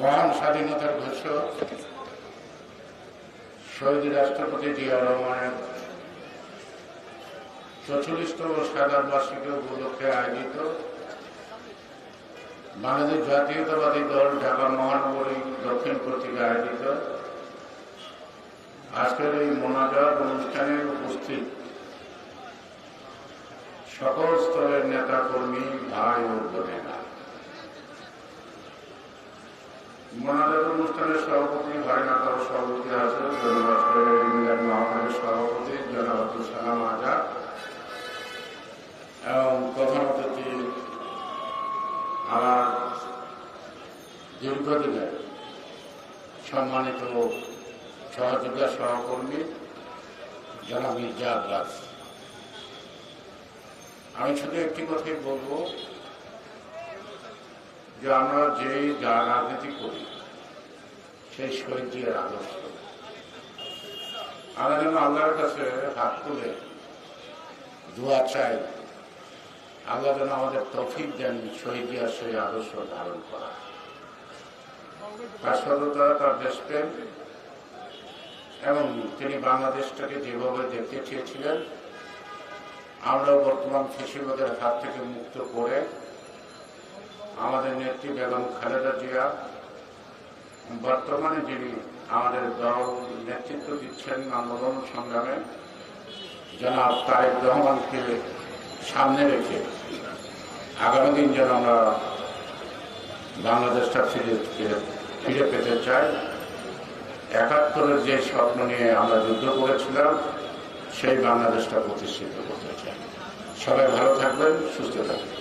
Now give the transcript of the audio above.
মহান স্বাধীনতার ঘোষক শহীদ রাষ্ট্রপতি জিয়া রহমানের চৌচল্লিশতম সাধারণ বার্ষিকী উপলক্ষে আয়োজিত বাংলাদেশ জাতীয়তাবাদী দল ঢাকা মহানগরী দক্ষিণ কর্তৃক আয়োজিত আজকের এই মোনাজাত অনুষ্ঠানে উপস্থিত সকল স্তরের নেতা কর্মী ভাই ও বোনেরা। মোনাজাত অনুষ্ঠানের সভাপতি ভাই সভাপতি আছেন জনবাসের মহামারীর সভাপতি জনাব আব্দুল সালাম আজাদ, এবং প্রধান অতিথি আমার দীর্ঘদিনের সম্মানিত সহযোগিতা সহকর্মী, জনাব মির্জা আব্বাস। আমি শুধু একটি কথাই বলব যে আমরা যেই যা রাজনীতি করি, সেই শহীদের আদর্শ। আমরা যেন আল্লাহর কাছে হাত তুলে দোয়া চাই। আল্লাহ যেন আমাদের তফিক দেন শহীদ শহীদিয়া সেই আদর্শ ধারণ করা। তার সততা, তার দেশপ্রেম এবং তিনি বাংলাদেশটাকে যেভাবে দেখতে চেয়েছিলেন আমরা বর্তমান ফেসিবাদের হাত থেকে মুক্ত করে আমাদের নেত্রী বেগম খালেদা জিয়া বর্তমানে যিনি আমাদের দল নেতৃত্ব দিচ্ছেন আন্দোলন সংগ্রামে, জনাব তারেক রহমানকে সামনে রেখে আগামী দিন যেন আমরা বাংলাদেশটা ফিরে ফিরে- পেতে চাই। একাত্তরের যে স্বপ্ন নিয়ে আমরা যুদ্ধ করেছিলাম, সেই বাংলাদেশটা প্রতিষ্ঠিত করতে চাই। সবাই ভালো থাকবেন, সুস্থ থাকবেন।